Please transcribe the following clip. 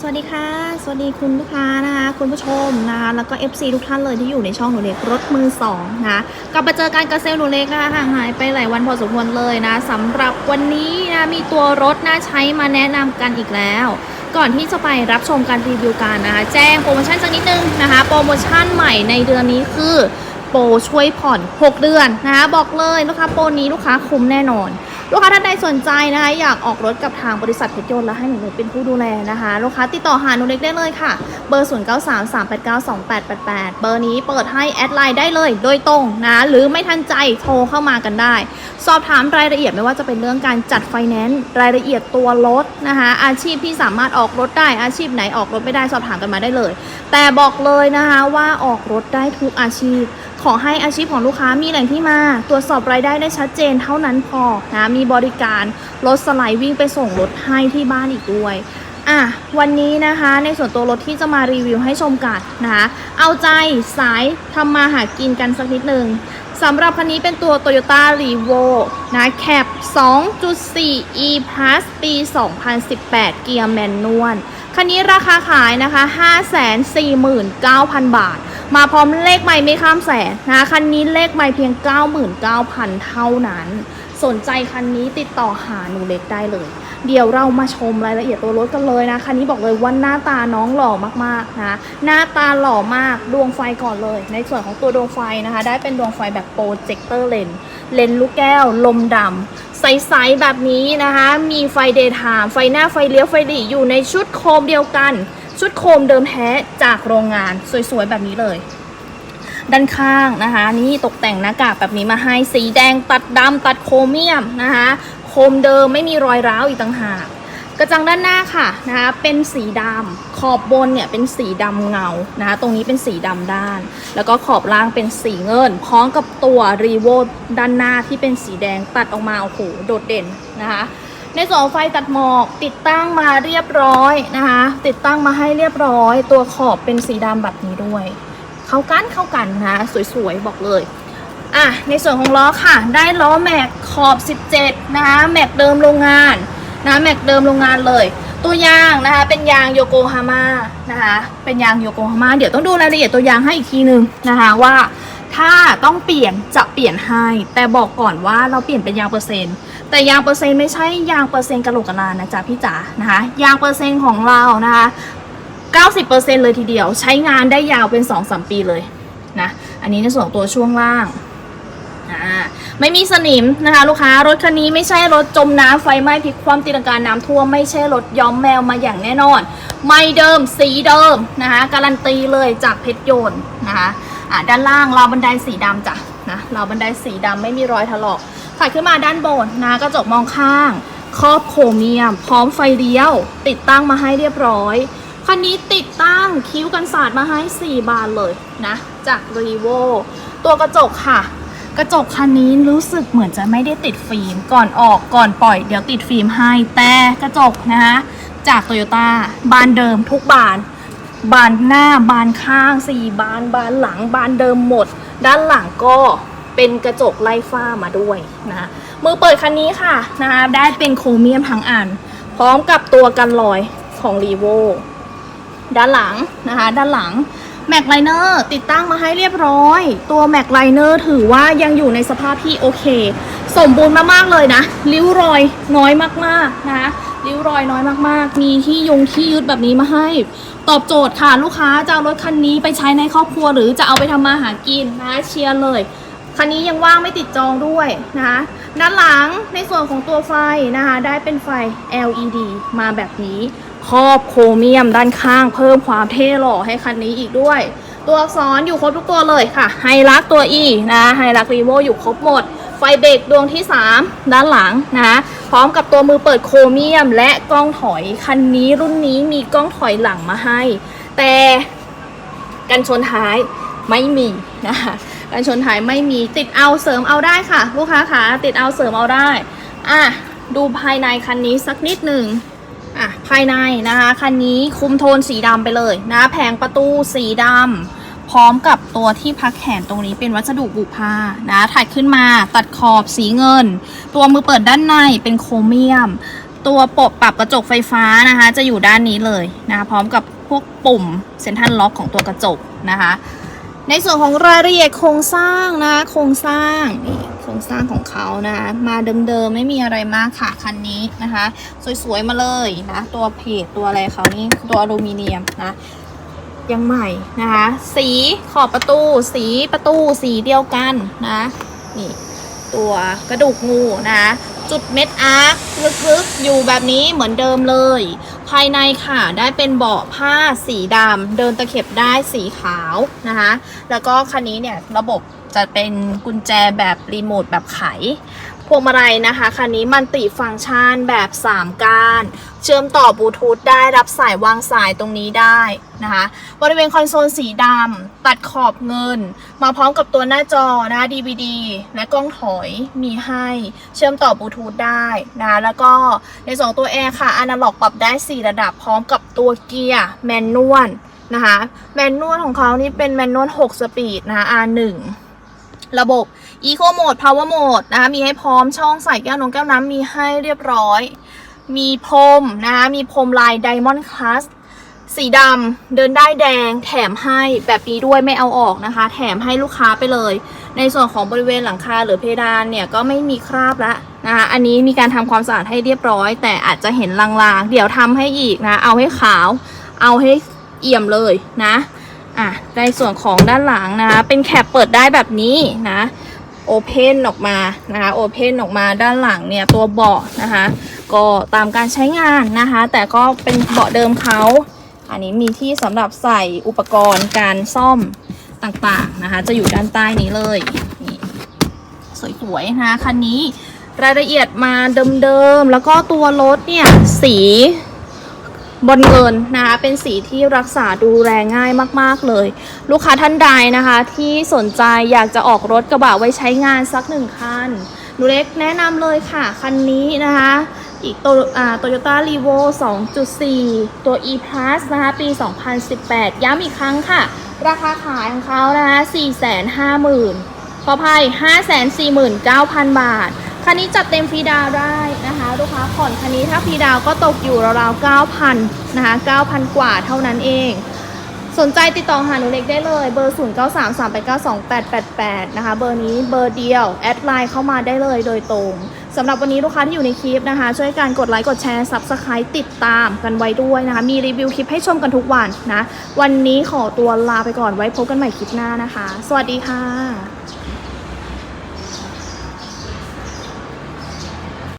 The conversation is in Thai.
สวัสดีค่ะ สวัสดีคุณลูกค้านะคะ คุณผู้ชมนะคะ แล้วก็ FC ทุกท่านเลยที่อยู่ในช่องหนูเล็กรถมือสองนะคะกลับมาเจอกันกับเซลหนูเล็กนะคะห่างหายไปหลายวันพอสมควรเลยนะสำหรับวันนี้นะมีตัวรถน่าใช้มาแนะนำกันอีกแล้ว ก่อนที่จะไปรับชมการรีวิวกันนะคะ แจ้งโปรโมชั่นสักนิดนึงนะคะ โปรโมชั่นใหม่ในเดือนนี้คือโปรช่วยผ่อน 6 เดือนนะคะบอกเลยลูกค้าโปรนี้ลูกค้าคุ้มแน่นอน ลูกค้าท่านใดสนใจนะคะอยากออกรถกับทางบริษัทเพชรยนต์และให้หนูเล็กเป็นผู้ดูแลนะคะ ลูกค้าติดต่อหาหนูเล็กได้เลยค่ะ เบอร์ 0 9 3 3 8 9 2 8 8 8 เบอร์นี้เปิดให้แอดไลน์ได้เลยโดยตรงนะหรือไม่ทันใจโทรเข้ามากันได้ สอบถามรายละเอียดไม่ว่าจะเป็นเรื่องการจัดไฟแนนซ์รายละเอียดตัวรถนะคะอาชีพที่สามารถออกรถได้อาชีพไหนออกรถไม่ได้สอบถามกันมาได้เลย แต่บอกเลยนะคะว่าออกรถได้ทุกอาชีพ ขอให้อาชีพของลูกค้ามีแหล่งที่มา ตรวจสอบรายได้ได้ชัดเจนเท่านั้นพอนะมีบริการรถสไลด์วิ่งไปส่งรถให้ที่บ้านอีกด้วยอะวันนี้นะคะในส่วนตัวรถที่จะมารีวิวให้ชมกันนะคะเอาใจสายทำมาหากินกันสักนิดหนึ่งสำหรับคันนี้เป็นตัว Toyota r e v o นะแคป2.4 e plus ปี 2018 เกียร์แมนนวลคันนี้ราคาขายนะคะ 549,000 บาท มาพร้อมเลขไม่ไม่ข้ามแสนนะคันนี้เลขไม่เพียง 99,000 เท่านั้น สนใจคันนี้ติดต่อหาหนูเล็กได้เลย เดี๋ยวเรามาชมรายละเอียดตัวรถกันเลยนะคันนี้บอกเลยว่าหน้าตาน้องหล่อมากๆนะหน้าตาหล่อมากดวงไฟก่อนเลย ในส่วนของตัวดวงไฟนะคะ ได้เป็นดวงไฟแบบโปรเจคเตอร์เลนเลนลูกแก้ว ลมดำใสๆแบบนี้นะคะ มีไฟเดย์ไทม์ไฟหน้าไฟเลี้ยวไฟหลีอยู่ในชุดโคมเดียวกัน ชุดโคมเดิมแท้จากโรงงานสวยๆแบบนี้เลย ด้านข้างนะคะ นี่ตกแต่งหน้ากากแบบนี้มาให้สีแดงตัดดำตัดโครเมียมนะคะ โคมเดิมไม่มีรอยร้าวอีกต่างหากกระจังด้านหน้าค่ะนะคะเป็นสีดำขอบบนเนี่ยเป็นสีดำเงานะคะตรงนี้เป็นสีดำด้าน แล้วก็ขอบล่างเป็นสีเงิน พร้อมกับตัวรีโวด้านหน้าที่เป็นสีแดงตัดออกมาโอ้โหโดดเด่นนะคะ ในส่วนไฟตัดหมอกติดตั้งมาเรียบร้อยนะคะ ติดตั้งมาให้เรียบร้อย ตัวขอบเป็นสีดำแบบนี้ด้วย เข้ากันเข้ากันนะสวยๆ บอกเลยอะในส่วนของล้อค่ะ ได้ล้อแม็กขอบ 17 นะคะ แม็กเดิมโรงงานนะแม็กเดิมโรงงานเลย ตัวยางนะคะเป็นยางโยโกฮาม่านะคะเป็นยางโยโกฮาม่าเดี๋ยวต้องดูรายละเอียดตัวยางให้อีกทีนึงนะคะว่า ถ้าต้องเปลี่ยนจะเปลี่ยนให้ แต่บอกก่อนว่าเราเปลี่ยนเป็นยางเปอร์เซ็นต์ แต่ยางเปอร์เซ็นต์ไม่ใช่ยางเปอร์เซ็นต์กระโหลกกระลานะจ๊ะพี่จ๋านะคะ ยางเปอร์เซ็นต์ของเรานะคะ 90%เลยทีเดียว ใช้งานได้ยาวเป็น 2-3 ปีเลยนะ อันนี้ในส่วนของตัวช่วงล่างอ่าไม่มีสนิมนะคะลูกค้ารถคันนี้ไม่ใช่รถจมน้ำไฟไหม้พลิกคว่ำตีลังกาน้ำท่วมไม่ใช่รถย้อมแมวมาอย่างแน่นอน ไม่เดิมสีเดิมนะคะการันตีเลยจากเพชรยนต์นะคะ อ่าด้านล่างราวบันไดสีดำจ้ะนะราวบันไดสีดำไม่มีรอยถลอกถัดขึ้นมาด้านบนนะกระจกมองข้าง ครอบโครเมียม พร้อมไฟเลี้ยว ติดตั้งมาให้เรียบร้อยคันนี้ติดตั้งคิ้วกันศาสตร์มาให้ 4 บานเลยนะ จากรีโวตัวกระจกค่ะ กระจกคันนี้รู้สึกเหมือนจะไม่ได้ติดฟิล์มก่อนออกก่อนปล่อยเดี๋ยวติดฟิล์มให้แต่กระจกนะคะจากโตโยต้าบานเดิมทุกบาน บานหน้าบานข้าง4บานบานหลังบานเดิมหมด ด้านหลังก็เป็นกระจกไล่ฝ้ามาด้วยนะมือเปิดคันนี้ค่ะนะคะได้เป็นโครเมียมทั้งอัน พร้อมกับตัวกันรอยของรีโวด้านหลังนะคะ ด้านหลังแม็กไลเนอร์ติดตั้งมาให้เรียบร้อย ตัวแม็กไลเนอร์ถือว่ายังอยู่ในสภาพที่โอเค สมบูรณ์มากๆเลยนะ ริ้วรอยน้อยมากๆนะคะ วรอยน้อยมากๆ มีที่ยงที่ยึดแบบนี้มาให้ ตอบโจทย์ค่ะลูกค้าจะเอารถคันนี้ไปใช้ในครอบครัวหรือจะเอาไปทำมาหากินนะเชียร์เลยคันนี้ยังว่างไม่ติดจองด้วยนะคะด้านหลังในส่วนของตัวไฟนะคะได้เป็นไฟ LED มาแบบนี้ครอบโครเมียมด้านข้าง เพิ่มความเท่หล่อให้คันนี้อีกด้วย ตัวอักษรอยู่ครบทุกตัวเลยค่ะไฮรักตัว E นะไฮรักรีโวอยู่ครบหมด ไฟเบรกดวงที่ 3 ด้านหลังนะพร้อมกับตัวมือเปิดโครเมียม และกล้องถอยคันนี้รุ่นนี้มีกล้องถอยหลังมาให้ แต่กันชนท้ายไม่มีนะคะกันชนท้ายไม่มีติดเอาเสริมเอาได้ค่ะ ลูกค้าขาติดเอาเสริมเอาได้อะดูภายในคันนี้สักนิดหนึ่งอะภายในนะคะคันนี้คุมโทนสีดำไปเลยนะแผงประตูสีดำ พร้อมกับตัวที่พักแขนตรงนี้เป็นวัสดุบุผ้านะถัดขึ้นมาตัดขอบสีเงิน ตัวมือเปิดด้านในเป็นโครเมียม ตัวปบปรับกระจกไฟฟ้านะคะ จะอยู่ด้านนี้เลยนะคะพร้อมกับพวกปุ่มเซ็นทรัลล็อกของตัวกระจกนะคะ ในส่วนของรายละเอียดโครงสร้างนะคะโครงสร้างนี่โครงสร้างของเขานะคะมาเดิมๆไม่มีอะไรมากค่ะคันนี้นะคะ สวยๆมาเลยนะตัวเพจตัวอะไรเขานี่ตัวอลูมิเนียมนะ ยังใหม่นะคะ สีขอบประตู สีประตูสีเดียวกันนะนี่ตัวกระดูกงูนะจุดเม็ดอาร์คลึกๆอยู่แบบนี้เหมือนเดิมเลย ภายในค่ะได้เป็นเบาะผ้าสีดำเดินตะเข็บได้สีขาวนะคะแล้วก็คันนี้เนี่ยระบบจะเป็นกุญแจแบบรีโมทแบบไข พวงมาลัยนะคะคันนี้มันติฟังก์ชันแบบ 3การเชื่อมต่อบลูทูธได้รับสายวางสายตรงนี้ได้นะคะบริเวณคอนโซลสีดำตัดขอบเงิน มาพร้อมกับตัวหน้าจอนะคะ DVD และกล้องถอยมีให้ เชื่อมต่อบลูทูธได้นะแล้วก็ในสองตัวแอร์ค่ะอนาล็อกปรับได้ 4 ระดับพร้อมกับตัวเกียร์แมนนวลนะคะแมนนวลของเขานี่เป็นแมนนวล6สปีดนะคะ R1 ระบบ Eco Mode Power Mode นะคะมีให้พร้อมช่องใส่แก้วนงแก้วน้ำมีให้เรียบร้อย มีพรมนะคะมีพรมลาย Diamond Class สีดำเดินได้แดงแถมให้แบบนี้ด้วยไม่เอาออกนะคะ แถมให้ลูกค้าไปเลย ในส่วนของบริเวณหลังคาหรือเพดานเนี่ยก็ไม่มีคราบแล้วนะคะอันนี้มีการทำความสะอาดให้เรียบร้อย แต่อาจจะเห็นลางๆ เดี๋ยวทำให้อีกนะ เอาให้ขาว เอาให้เอี่ยมเลยนะ อะในส่วนของด้านหลังนะคะ เป็นแคปเปิดได้แบบนี้นะโอเพนออกมานะคะโอเพนออกมาด้านหลังเนี่ยตัวเบาะนะคะ ก็ตามการใช้งานนะคะ แต่ก็เป็นเบาะเดิมเขาอันนี้มีที่สำหรับใส่อุปกรณ์การซ่อมต่างๆนะคะ จะอยู่ด้านใต้นี้เลยนี่สวยๆนะคะคันนี้รายละเอียดมาเดิมๆ แล้วก็ตัวรถเนี่ยสี บนเงินนะคะเป็นสีที่รักษาดูแลง่ายมากๆเลย ลูกค้าท่านใดนะคะ ที่สนใจอยากจะออกรถกระบะไว้ใช้งานสักหนึ่งคันหนูเล็กแนะนำเลยค่ะ คันนี้นะคะ อีกโตอ่าโตโยต้ารีโว2.4 ตัว e plus นะคะ ปี 2018 ย้ำอีกครั้งค่ะ ราคาขายของเขานะคะ 450,000ขออภัย549,000 บาท คันนี้จัดเต็มฟรีดาวได้นะคะ อนคันนี้ถ้าฟรีดาวก็ตกอยู่ราวๆ9,000นะคะ9,000 กว่าเท่านั้นเอง สนใจติดต่อหาหนูเล็กได้เลย เบอร์ 0 9 3 3 8 9 2 8 8 8 นะคะ เบอร์นี้เบอร์เดียว แอดไลน์เข้ามาได้เลยโดยตรงสำหรับวันนี้ลูกค้าที่อยู่ในคลิปนะคะ ช่วยการกดไลค์กดแชร์ Subscribe ติดตามกันไว้ด้วยนะคะ มีรีวิวคลิปให้ชมกันทุกวันนะ วันนี้ขอตัวลาไปก่อนไว้พบกันใหม่คลิปหน้านะคะ สวัสดีค่ะ